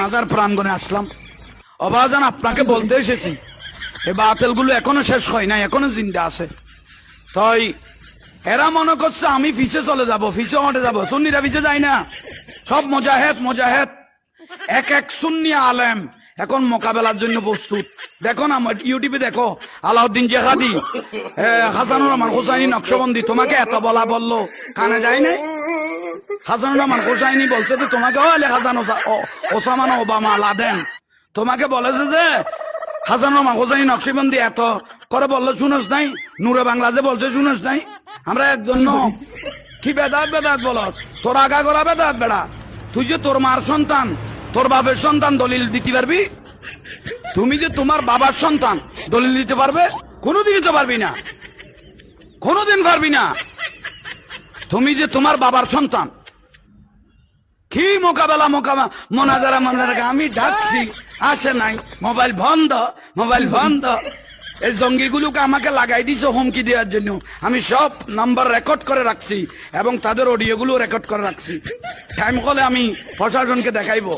মাজার প্রাঙ্গনে আসলাম। অবাজান আপনাকে বলতে এসেছি গুলো এখনও শেষ হয় এখনও জিন্দা আছে। তাই এরা মনে করছে আমি ফিসে চলে যাব ফিসে হটে যাব সুন্নিরা ফিসে যায় না। সব মোজাহেদ মোজাহেদ। এক এক সুন্নি আলেম এখন মোকাবেলার জন্য প্রস্তুত। দেখো না ইউটিউবে দেখো আলাউদ্দিন জেহাদি এ, হাসানুর রহমান হোসাইনি নকশবন্দি তোমাকে এত বলা বলল কানে যায় নাই? হোসাইনি বলছে যে তোমাকে হলে হাসান ওসামান ওবামা, লাদেন। তোমাকে বলেছে যে হোসাইনি নকশবন্দি এত। করে বলল, শুনোস নাই? নূরে বলছে, শুনোস নাই? আমরা একজন কি বেদাত বেদাত বল? তোর আগা গলা বেদাত বেড়া। তুই যে তোর মার সন্তান, তোর বাপের সন্তান, দলিল দিতে পারবি? তুমি যে তোমার বাবার সন্তান, দলিল দিতে পারবে? কোনোদিন দিতে পারবি না। কোনোদিন পারবি না। তুমি যে তোমার বাবার সন্তান কি মোকাবেলা মোকাবেলা মনাজারা মনাজারা আমি ডাকছি। আসে নাই। মোবাইল বন্ধ মোবাইল বন্ধ। এই জঙ্গিগুলোকে আমাকে লাগাই দিছে হুমকি দেওয়ার জন্য। আমি সব নাম্বার রেকর্ড করে রাখছি এবং তাদের অডিওগুলো রেকর্ড করে রাখছি। টাইম কলে আমি প্রশাসনকে দেখাইবো।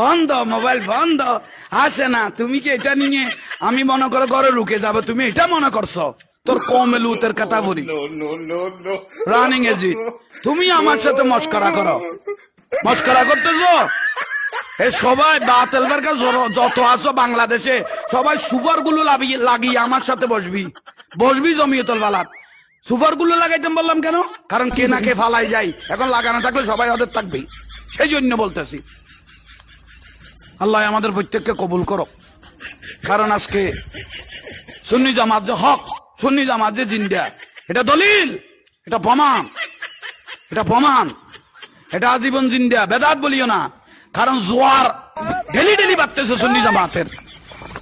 বন্ধ মোবাইল বন্ধ। আসে না তুমি কি এটা নিয়ে আমি মনে করো ঘরে রুকে যাব? তুমি এটা মনে করছ? তোর কমে তোর কথা বলি. রানিং এজি তুমি আমার সাথে মস্করা করো। মস্করা করতেছো? এ সবাই বাতেল বেরকা যত আছো বাংলাদেশে, সবাই সুপারগুলো লাগিয়ে লাগিয়ে আমার সাথে বসবি। বসবি জমিয়তল বালাত সুপারগুলো লাগাইতাম বললাম কেন? কারণ কে না কে ফালাই যাই এখন লাগানো থাকলে সবাই ওদের থাকবে। সেই জন্য বলতেছি। আল্লাহ আমাদের প্রত্যেককে কবুল করো কারণ আজকে সুন্নি জামাত যে হক, সুন্নি জামাত যে জিন্দা, এটা দলিল, এটা প্রমাণ এটা প্রমাণ। এটা আজীবন জিন্দা বেদাত বলিও না। কারণ জোয়ার ডেলি ডেলি বাড়তেছে সুন্নি জামাতের।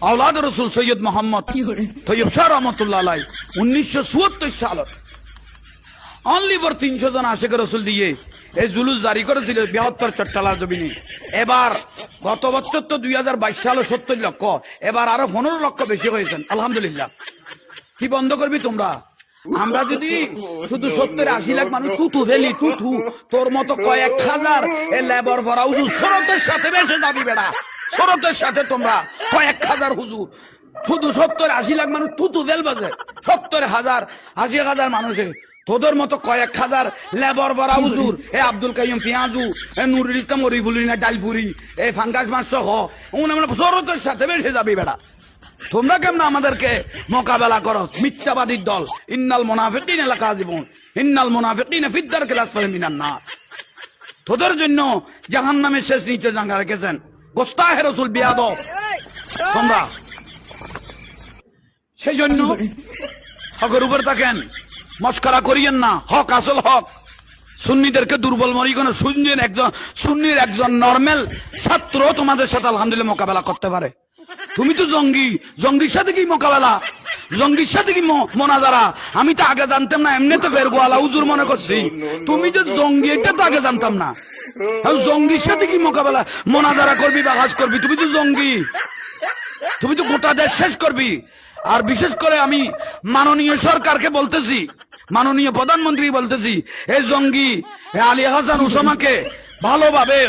আওলাদ রসুল সৈয়দ মোহাম্মদ তৈয়ব শাহ রহমতুল্লাহ আলাই উনিশশো চুয়াত্তর সালত অনলি ফর তিনশো জন আশেখ রসুল দিয়ে এই জুলুস জারি করেছিল বৃহত্তর চট্টালার জমিনে। এবার গত বছর তো দুই হাজার বাইশ সালে সত্তর লক্ষ এবার আরও পনেরো লক্ষ বেশি হয়েছেন। আলহামদুলিল্লাহ। কি বন্ধ করবি তোমরা? আমরা যদি শুধু সত্তর আশি লাখ মানুষ তুতু ফেলি তুতু তোর মতো কয়েক হাজার এ লেবর ভরা হুজুর সরতের সাথে বেসে যাবি বেড়া সরতের সাথে তোমরা কয়েক হাজার হুজুর। শুধু সত্তর, আশি লাখ মানুষ তুতু ফেল বাজে সত্তর হাজার, আশি হাজার মানুষে। তোদের মতো কয়েক হাজার লেবর ভরা হুজুর, এ আব্দুল কাইম পিয়াজু, এ নুরুল ইসলাম অরিফুলি না ডালফুরি এ ফাঙ্গাস মাস সহ সরতের সাথে বেসে যাবি বেড়া। তোমরা কেমন আমাদেরকে মোকাবেলা করো? মিথ্যাবাদীর দল। ইন্নাল মোনাফিকিন এলাকা জীবন ইন্নাল মোনাফিকিন ফিদ্দার ক্লাস মিনার না তোদের জন্য জাহান নামে শেষ নিচে জাঙ্গা রেখেছেন। গোস্তাহে রসুল বিয়াদ তোমরা? সেই জন্য হকের উপর থাকেন। মস্করা করিয়েন না। হক আসল হক। সুন্নিদেরকে দুর্বল মরি কোন সুন্নির একজন সুন্নির একজন নর্মাল ছাত্র তোমাদের সাথে আলহামদুলিল্লাহ মোকাবেলা করতে পারে। তুমি তো জঙ্গি। জঙ্গির সাথে কি মোকাবেলা? জঙ্গির সাথে কি মোনাজারা? আমি তো আগে জানতাম না এমনি তো ফেরগোয়ালা হুজুর মনে করছি। তুমি যে জঙ্গি এটা তো আগে জানতাম না। জঙ্গির সাথে কি মোকাবেলা? মোনাজারা করবি বা হাজ করবি? তুমি তো জঙ্গি। তুমি তো গোটা দেশ শেষ করবি। আর বিশেষ করে আমি মাননীয় সরকারকে বলতেছি মাননীয় প্রধানমন্ত্রী বলতেছি এই জঙ্গি এ আলী হাসান উসামাকে ভালোভাবে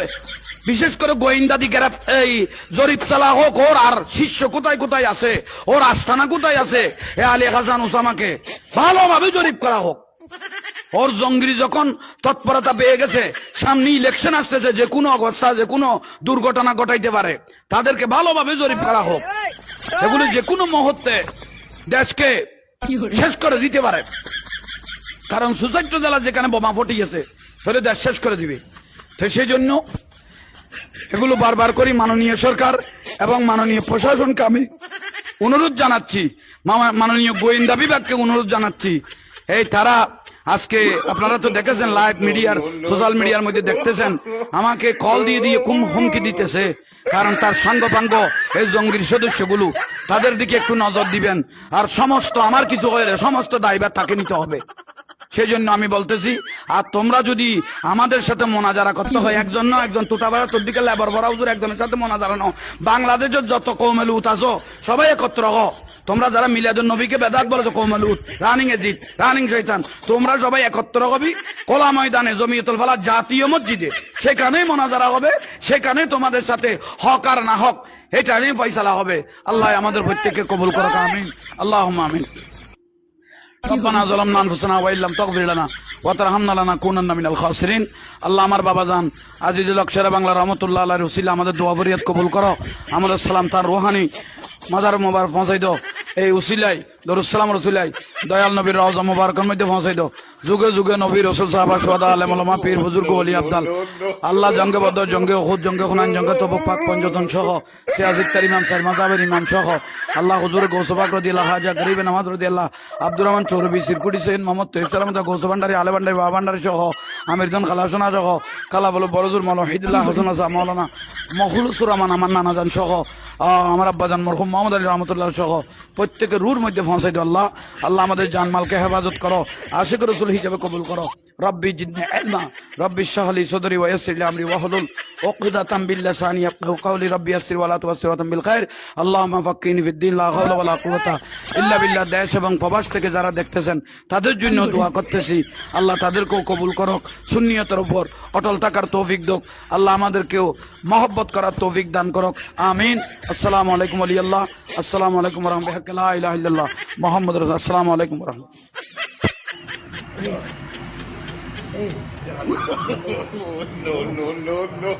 বিশেষ করে গোয়েন্দাদি গ্রেফ এই জরিপ চালা হোক, ওর আর শিষ্য কোথায় কোথায় আছে? ওর আস্থানা কোথায় আছে? এ আলী হাসান উসামাকে ভালোভাবে জরিপ করা হোক। ওর জঙ্গিরি যখন তৎপরতা পেয়ে গেছে সামনে ইলেকশন আসতেছে, যে কোনো অবস্থা, যে কোনো দুর্ঘটনা ঘটাইতে পারে, তাদেরকে ভালোভাবে জরিপ করা হোক। এগুলো যে কোনো মুহূর্তে দেশকে শেষ করে দিতে পারে। কারণ সুসাইড জেলা যেখানে বোমা ফুটিয়েছে, তাহলে দেশ শেষ করে দিবে। তো সেই জন্য এগুলো বারবার করি মাননীয় সরকার এবং মাননীয় প্রশাসনকে আমি অনুরোধ জানাচ্ছি মাননীয় গোয়েন্দা বিভাগকে অনুরোধ জানাচ্ছি। এই তারা আজকে, আপনারা তো দেখেছেন লাইভ মিডিয়ার সোশ্যাল মিডিয়ার মধ্যে দেখতেছেন, আমাকে কল দিয়ে দিয়ে কুম হুমকি দিতেছে, কারণ তার সঙ্গ পাঙ্গ এই জঙ্গির সদস্যগুলো, তাদের দিকে একটু নজর দিবেন। আর সমস্ত আমার কিছু হলে সমস্ত দায়ভার তাকে নিতে হবে। সেই জন্য আমি বলতেছি, আর তোমরা যদি আমাদের সাথে মোনাজারা করতে হয়, একজন না একজন টুটাবাড়া তোর দিকে লেবার ভরা হুজুর একজনের সাথে মোনাজারা নাও। বাংলাদেশের যত কৌমেলুত আছো, সবাই একত্র হ তোমরা যারা মিলাদুল নবীকে বেদাত বলেছ কৌমেলুত রানিং এজিদ রানিং শৈতান তোমরা সবাই একত্র হবি কোলা ময়দানে, জমিয়তুল ফালা জাতীয় মসজিদে। সেখানেই মোনাজারা হবে সেখানে তোমাদের সাথে হক আর না হক এটা নিয়ে ফয়সালা হবে। আল্লাহ আমাদের প্রত্যেককে কবুল করো আমিন। আল্লাহ আমিন। ربنا ظلمنا انفسنا وان لم تغفر لنا وترحمنا لنكونن من الخاسرين الله امر আল্লাহ جان বাবা জান আজিজুল আকশারা বাংলা রহমতুল্লাহ আলাইহি ওসিলা আমাদের দোয়া ফরিয়াদ কবুল করো। আমাদের সালাম তার রোহানি মাদার মোবারক পৌঁছাই দাও। এই উসিলায় দরুসালাম রসুলাই দয়াল নবীর রওজা মোবারকের মধ্যে পৌঁছাই দাও। যুগে যুগে নবী রসুল সাহাবা সোয়াদা আলেম আলমা পীর বুজুর্গ অলি আব্দাল। আল্লাহ জঙ্গে বদ্দ জঙ্গে ওহুদ জঙ্গে খুনান জঙ্গে তবুক পাক পঞ্জতন সহ সিয়াজিদ তার ইমাম সাইর মাজাবের ইমাম সহ আল্লাহ হুজুর গৌসবাক রদি আল্লাহ হাজা গরিব নামাজ রদি আল্লাহ আব্দুর রহমান চৌরবি সিরকুটি সেন মোহাম্মদ তৈফতার মতো গৌস ভান্ডারি আলে ভান্ডারি বাবা ভান্ডারি সহ আমিরজন খালাসোনা সহ কালা বলো বড়জুর মৌলানা হিদুল্লাহ হোসেন আসা মৌলানা মখলুসুর রহমান আমার নানাজান সহ আহ, আমার আব্বাজান মরহুম মোহাম্মদ আলী রহমতুল্লাহ সহ প্রত্যেকের রুর মধ্যে আল্লাহ। আল্লাহ আমাদের জানমালকে হেফাজত করো। আশিক রসুল হিসেবে কবুল করো। রব্বি জিদনি ইলমা রব্বি শাহলি সদরি ওয়া ইয়াসসির লি আমরি ওয়াহলুল উকদাতাম বিল লিসানি ইয়াফকাহু কওলি, রব্বি ইয়াসসির ওয়া লা তুয়াসসিরাতাম বিল খাইর, আল্লাহুম্মা ফাক্কিনি ফিদ দ্বীন লা হাওলা ওয়া লা বিল্লাহ, দেশ এবং প্রবাস থেকে যারা দেখতেছেন, তাদের জন্য দোয়া করতেছি। আল্লাহ তাদেরকেও কবুল করক, সুন্নিয়তের উপর অটল থাকার তৌফিক দোক। আল্লাহ আমাদেরকেও মহব্বত করার তৌফিক দান করক। আমিন। আসসালামু আলাইকুম আলিয়াল্লাহ আসসালামু আলাইকুম রহমতুল্লাহ ইলাহা ইল্লাল্লাহ। মুহাম্মদ রাসূল আসসালামু আলাইকুম রহমতুল্লাহ no, no, no, no.